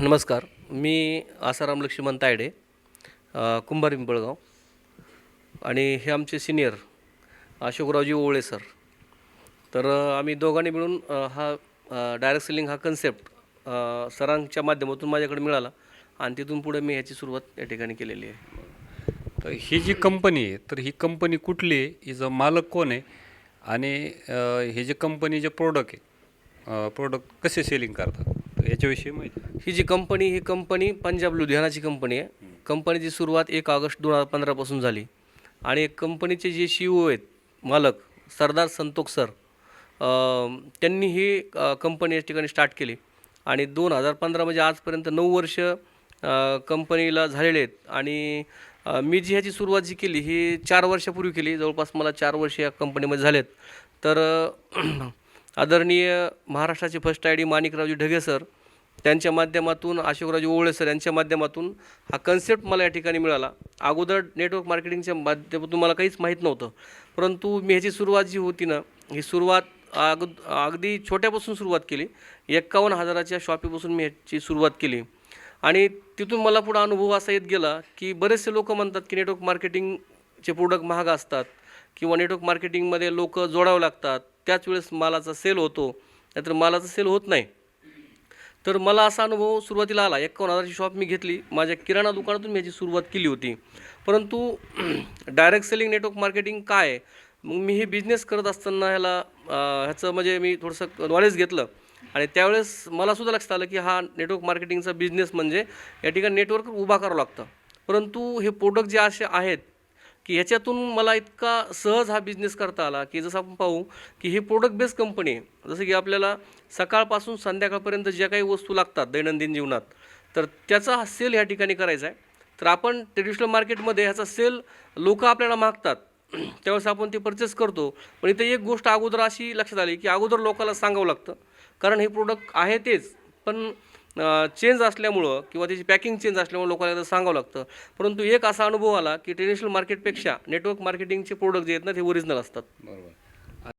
नमस्कार. मी आसाराम लक्ष्मण तायडे कुंभार पिंपळगाव. आणि हे आमचे सिनियर अशोकरावजी ओवळे सर. तर आम्ही दोघांनी मिळून हा डायरेक्ट सेलिंग हा कन्सेप्ट सरांच्या माध्यमातून माझ्याकडे मिळाला. आणि तिथून पुढे मी ह्याची सुरुवात या ठिकाणी केलेली आहे. तर ही जी कंपनी आहे तर ही कंपनी कुठली आहे? हिचा मालक कोण आहे? आणि हे जे कंपनी जे प्रोडक्ट आहे प्रोडक्ट कसे सेलिंग करतात? याच्याविषयी माहिती. ही जी कंपनी ही कंपनी पंजाब लुधियानाची कंपनी आहे. कंपनीची सुरुवात एक ऑगस्ट दोन हजार पंधरापासून झाली. आणि कंपनीचे जे सी ओ आहेत मालक सरदार संतोख सर त्यांनी ही कंपनी या ठिकाणी स्टार्ट केली. आणि दोन हजार पंधरा म्हणजे आजपर्यंत नऊ वर्ष कंपनीला झालेले आहेत. आणि मी जी ह्याची सुरुवात जी केली ही चार वर्षापूर्वी केली. जवळपास मला चार वर्ष या कंपनीमध्ये झालेत. तर आदरणीय महाराष्ट्राचे first I D Manikraoji Dhage sir त्यांच्या माध्यमातून अशोकराजी ओवळे सर यांच्या माध्यमातून हा कन्सेप्ट मला या ठिकाणी मिळाला. अगोदर नेटवर्क मार्केटिंगच्या माध्यमातून मला काहीच माहीत नव्हतं. परंतु मी ह्याची सुरुवात जी होती ना ही सुरुवात अग अगदी छोट्यापासून सुरुवात केली. एक्कावन्न हजाराच्या शॉपीपासून मी ह्याची सुरुवात केली. आणि तिथून मला पुढं अनुभव असा येत गेला की बरेचसे लोक म्हणतात की नेटवर्क मार्केटिंगचे प्रोडक्ट महाग असतात किंवा नेटवर्क मार्केटिंगमध्ये लोक जोडावं लागतात. त्याच वेळेस मालाचा सेल होतो. नाहीतर मालाचा सेल होत नाही. तर मला असा अनुभव सुरुवातीला आला. एकावन्न हजाराची शॉप मी घेतली. माझ्या किराणा दुकानातून मी याची सुरुवात केली होती. परंतु डायरेक्ट सेलिंग नेटवर्क मार्केटिंग काय? आहे मग मी हे बिझनेस करत असताना ह्याला ह्याचं म्हणजे मी थोडंसं नॉलेज घेतलं. आणि त्यावेळेस मला सुद्धा लक्षात आलं की हा नेटवर्क मार्केटिंगचा बिझनेस म्हणजे या ठिकाणी नेटवर्क उभा करावं लागतं. परंतु हे प्रोडक्ट जे असे आहेत की ह्याच्यातून मला इतका सहज हा बिझनेस करता आला की जसं आपण पाहू की ही प्रोडक्ट बेस्ड कंपनी आहे. जसं की आपल्याला सकाळपासून संध्याकाळपर्यंत ज्या काही वस्तू लागतात दैनंदिन जीवनात तर त्याचा हा सेल ह्या ठिकाणी करायचा आहे. तर आपण ट्रेडिशनल मार्केटमध्ये ह्याचा सेल लोक आपल्याला मागतात. त्यावेळेस आपण ते परचेस करतो. पण इथे एक गोष्ट अगोदर अशी लक्षात आली की अगोदर लोकांना सांगावं लागतं. कारण हे प्रोडक्ट आहे तेच पण चेंज असल्यामुळं किंवा त्याची पॅकिंग चेंज असल्यामुळे लोकांना एकदा सांगावं लागतं. परंतु एक असा अनुभव आला की ट्रेडिशनल मार्केटपेक्षा नेटवर्क मार्केटिंगचे प्रोडक्ट जे आहेत ना ते ओरिजिनल असतात. बरोबर.